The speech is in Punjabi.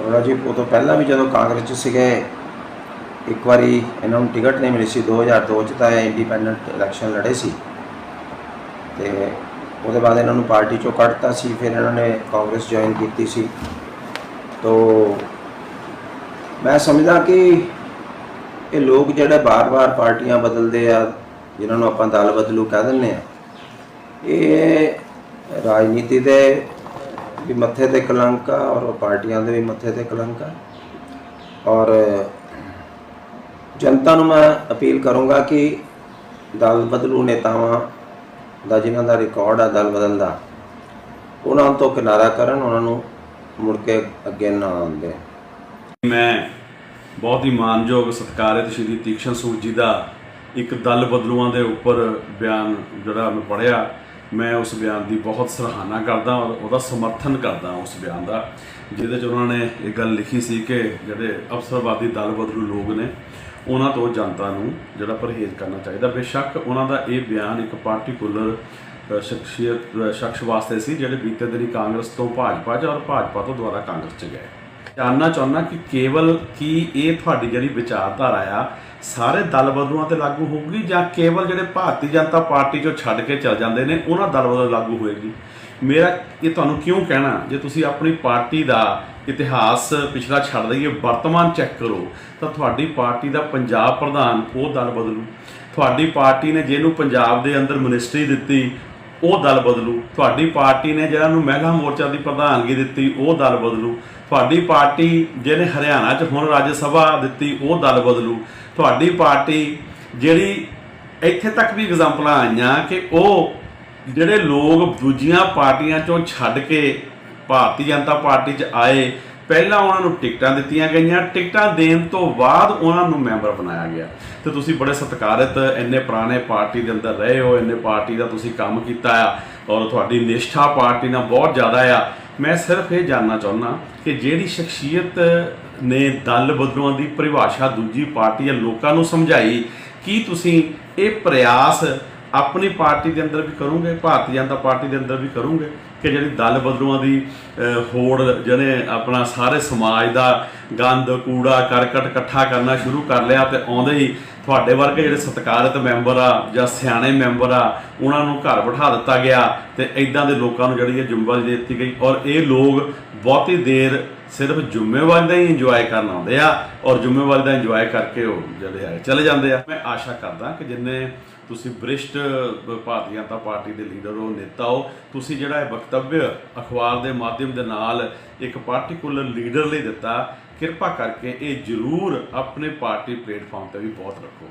ਅਰੋੜਾ ਜੀ, ਉਹ ਤੋਂ ਪਹਿਲਾਂ ਵੀ ਜਦੋਂ ਕਾਂਗਰਸ 'ਚ ਸੀਗੇ, ਇੱਕ ਵਾਰੀ ਇਹਨਾਂ ਨੂੰ ਟਿਕਟ ਨਹੀਂ ਮਿਲੀ ਸੀ 2002 'ਚ ਤਾਂ ਇਹ ਇੰਡੀਪੈਂਡੈਂਟ ਇਲੈਕਸ਼ਨ ਲੜੇ ਸੀ। ਤੇ ਉਹਦੇ ਬਾਅਦ ਇਹਨਾਂ ਨੂੰ ਪਾਰਟੀ ਚੋਂ ਕੱਢਤਾ ਸੀ, ਫਿਰ ਇਹਨਾਂ ਨੇ ਕਾਂਗਰਸ ਜੁਆਇਨ ਕੀਤੀ ਸੀ। ਤੋ ਮੈਂ ਸਮਝਦਾ ਕਿ ਇਹ ਲੋਕ ਜਿਹੜੇ ਬਾਰ-ਬਾਰ ਪਾਰਟੀਆਂ ਬਦਲਦੇ ਆ, ਜਿਨ੍ਹਾਂ ਨੂੰ ਆਪਾਂ ਦਲ ਬਦਲੂ ਕਹਿ ਦਿੰਦੇ ਆ, ਇਹ ਰਾਜਨੀਤੀ ਦੇ ਵੀ ਮੱਥੇ ਤੇ ਕਲੰਕ ਆ ਔਰ ਪਾਰਟੀਆਂ ਦੇ ਵੀ ਮੱਥੇ ਤੇ ਕਲੰਕ ਆ। ਔਰ ਜਨਤਾ ਨੂੰ ਮੈਂ ਅਪੀਲ ਕਰੂੰਗਾ ਕਿ ਦਲ ਬਦਲੂ ਨੇਤਾਵਾਂ ਦਾ ਜਿਨ੍ਹਾਂ ਦਾ ਰਿਕਾਰਡ ਆ, ਦਲ ਬਦਲ ਦਾ, ਉਹਨਾਂ ਤੋਂ ਕਿਨਾਰਾ ਕਰਨ, ਉਹਨਾਂ ਨੂੰ ਮੁੜ ਕੇ ਅੱਗੇ ਨਾ ਆਉਂਦੇ ਮੈਂ ਬਹੁਤ ਹੀ ਮਾਨਯੋਗ ਸਤਿਕਾਰਿਤ ਸ਼੍ਰੀ ਤੀਕਸ਼ਣ ਸੂਦ ਜੀ ਦਾ ਇੱਕ ਦਲ ਬਦਲੂਆਂ ਦੇ ਉੱਪਰ ਬਿਆਨ ਜਿਹੜਾ ਮੈਂ ਪੜਿਆ ਮੈਂ ਉਸ ਬਿਆਨ ਦੀ ਬਹੁਤ ਸਰਾਹਨਾ ਕਰਦਾ ਔਰ ਉਹਦਾ ਸਮਰਥਨ ਕਰਦਾ ਉਸ ਬਿਆਨ ਦਾ, ਜਿਹਦੇ 'ਚ ਉਹਨਾਂ ਨੇ ਇਹ ਗੱਲ ਲਿਖੀ ਸੀ ਕਿ ਜਿਹੜੇ ਅਫਸਰਵਾਦੀ ਦਲ ਬਦਲੂ ਲੋਕ ਨੇ, ਉਹਨਾਂ ਤੋਂ ਜਨਤਾ ਨੂੰ ਜਿਹੜਾ ਪਰਹੇਜ਼ ਕਰਨਾ ਚਾਹੀਦਾ। ਬੇਸ਼ੱਕ ਉਹਨਾਂ ਦਾ ਇਹ ਬਿਆਨ ਇੱਕ ਪਾਰਟਿਕੂਲਰ ਸ਼ਖਸੀਅਤ ਸ਼ਖਸ ਵਾਸਤੇ ਸੀ, ਜਿਹੜੇ ਬੀਤੇ ਦਿਨੀ ਕਾਂਗਰਸ ਤੋਂ ਭਾਜਪਾ 'ਚ ਔਰ ਭਾਜਪਾ ਤੋਂ ਦੁਬਾਰਾ ਕਾਂਗਰਸ 'ਚ ਗਏ। ਜਾਣਨਾ ਚਾਹੁੰਦਾ ਕਿ ਕੇਵਲ ਕੀ ਇਹ ਤੁਹਾਡੀ ਜਿਹੜੀ ਵਿਚਾਰਧਾਰਾ ਆ, ਸਾਰੇ ਦਲ ਬਦਲੂਆਂ ਤੇ ਲਾਗੂ ਹੋਊਗੀ ਜਾਂ ਕੇਵਲ ਜਿਹੜੇ ਭਾਰਤੀ ਜਨਤਾ ਪਾਰਟੀ ਚੋਂ ਛੱਡ ਕੇ ਚਲ ਜਾਂਦੇ ਨੇ, ਉਹਨਾਂ ਦਲ ਬਦਲ ਲਾਗੂ ਹੋਏਗੀ? ਮੇਰਾ ਇਹ ਤੁਹਾਨੂੰ ਕਿਉਂ ਕਹਿਣਾ, ਜੇ ਤੁਸੀਂ ਆਪਣੀ ਪਾਰਟੀ ਦਾ ਇਤਿਹਾਸ ਪਿਛਲਾ ਛੱਡ ਦਈਏ, ਵਰਤਮਾਨ ਚੈੱਕ ਕਰੋ, ਤਾਂ ਤੁਹਾਡੀ ਪਾਰਟੀ ਦਾ ਪੰਜਾਬ ਪ੍ਰਧਾਨ ਉਹ ਦਲ ਬਦਲੂ। ਤੁਹਾਡੀ ਪਾਰਟੀ ਨੇ ਜਿਹਨੂੰ ਪੰਜਾਬ ਦੇ ਅੰਦਰ ਮਿਨਿਸਟਰੀ ਦਿੱਤੀ ਉਹ ਦਲ ਬਦਲੂ। ਤੁਹਾਡੀ ਪਾਰਟੀ ਨੇ ਜਿਹੜਾ ਨੂੰ ਮਹਿਲਾ ਮੋਰਚਾ ਦੀ ਪ੍ਰਧਾਨਗੀ ਦਿੱਤੀ, ਉਹ ਦਲ ਬਦਲੂ। ਤੁਹਾਡੀ ਪਾਰਟੀ ਜਿਹਨੇ ਹਰਿਆਣਾ 'ਚ ਹੁਣ ਰਾਜ ਸਭਾ ਦਿੱਤੀ, ਉਹ ਦਲ ਬਦਲੂ। ਤੁਹਾਡੀ ਪਾਰਟੀ ਜਿਹੜੀ ਇੱਥੇ ਤੱਕ ਵੀ ਐਗਜ਼ਾਮਪਲਾਂ ਆਈਆਂ ਕਿ ਉਹ ਜਿਹੜੇ ਲੋਕ ਦੂਜੀਆਂ ਪਾਰਟੀਆਂ ਚੋਂ ਛੱਡ ਕੇ ਭਾਰਤੀ ਜਨਤਾ ਪਾਰਟੀ 'ਚ ਆਏ ਪਹਿਲਾਂ ਉਹਨਾਂ ਨੂੰ ਟਿਕਟਾਂ ਦਿੱਤੀਆਂ ਗਈਆਂ। ਟਿਕਟਾਂ ਦੇਣ ਤੋਂ ਬਾਅਦ ਉਹਨਾਂ ਨੂੰ ਮੈਂਬਰ ਬਣਾਇਆ ਗਿਆ। ਤੇ ਤੁਸੀਂ ਬੜੇ ਸਤਿਕਾਰਿਤ ਇੰਨੇ ਪੁਰਾਣੇ ਪਾਰਟੀ ਦੇ ਅੰਦਰ ਰਹੇ ਹੋ, ਇੰਨੇ ਪਾਰਟੀ ਦਾ ਤੁਸੀਂ ਕੰਮ ਕੀਤਾ ਆ ਔਰ ਤੁਹਾਡੀ ਨਿਸ਼ਠਾ ਪਾਰਟੀ ਨਾਲ ਬਹੁਤ ਜ਼ਿਆਦਾ ਆ। ਮੈਂ ਸਿਰਫ ਇਹ ਜਾਨਣਾ ਚਾਹੁੰਦਾ ਕਿ ਜਿਹੜੀ ਸ਼ਖਸੀਅਤ ਨੇ ਦਲ ਬਦਲੂਆਂ ਦੀ ਪਰਿਭਾਸ਼ਾ ਦੂਜੀ ਪਾਰਟੀ ਜਾਂ ਲੋਕਾਂ ਨੂੰ ਸਮਝਾਈ, ਕੀ ਤੁਸੀਂ ਇਹ ਪ੍ਰਯਾਸ ਆਪਣੀ ਪਾਰਟੀ ਦੇ ਅੰਦਰ ਵੀ ਕਰੂੰਗੇ ਭਾਰਤੀ ਜਨਤਾ ਪਾਰਟੀ ਦੇ ਅੰਦਰ ਵੀ ਕਰੂੰਗੇ ਕਿ ਜਿਹੜੀ ਦਲ ਬਦਲੂਆਂ ਦੀ ਅਹ, ਹੋੜ ਜਿਹਨੇ ਆਪਣਾ ਸਾਰੇ ਸਮਾਜ ਦਾ ਗੰਦ ਕੂੜਾ ਕਰਕਟ ਇਕੱਠਾ ਕਰਨਾ ਸ਼ੁਰੂ ਕਰ ਲਿਆ ਤੇ ਆਉਂਦੇ ਹੀ ਤੁਹਾਡੇ ਵਰਗੇ ਜਿਹੜੇ ਸਤਿਕਾਰਤ ਮੈਂਬਰ ਆ ਜਾਂ ਸਿਆਣੇ ਮੈਂਬਰ ਆ, ਉਹਨਾਂ ਨੂੰ ਘਰ ਬਿਠਾ ਦਿੱਤਾ ਗਿਆ ਤੇ ਇਦਾਂ ਦੇ ਲੋਕਾਂ ਨੂੰ ਜਿਹੜੀ ਇਹ ਜ਼ਿੰਮੇਵਾਰੀ ਦੇ ਦਿੱਤੀ ਗਈ ਔਰ ਇਹ ਲੋਕ ਬਹੁਤੀ ਦੇਰ ਸਿਰਫ ਜ਼ਿੰਮੇਵਾਰੀ ਦਾ ਹੀ ਇੰਜੋਏ ਕਰਨ ਆਉਂਦੇ ਆ ਔਰ ਜ਼ਿੰਮੇਵਾਰੀ ਦਾ ਇੰਜੋਏ ਕਰਕੇ ਉਹ ਜਿਹੜੇ ਆ ਚਲੇ ਜਾਂਦੇ ਆ। ਮੈਂ ਆਸ਼ਾ ਕਰਦਾ ਕਿ ਜਿੰਨੇ ਤੁਸੀਂ ਬ੍ਰਿਸ਼ਟ ਭਾਰਤੀ ਜਨਤਾ ਪਾਰਟੀ ਦੇ ਲੀਡਰ ਹੋ, ਨੇਤਾ ਹੋ, ਤੁਸੀਂ ਜਿਹੜਾ ਇਹ ਵਕਤਵਯ ਅਖਬਾਰ ਦੇ ਮਾਧਿਅਮ ਦੇ ਨਾਲ ਇੱਕ ਪਾਰਟਿਕੂਲਰ ਲੀਡਰ ਲਈ ਦਿੱਤਾ ਕਿਰਪਾ ਕਰਕੇ ਇਹ ਜ਼ਰੂਰ ਆਪਣੇ ਪਾਰਟੀ ਪਲੇਟਫਾਰਮ ਤੇ ਵੀ ਬਹੁਤ ਰੱਖੋ।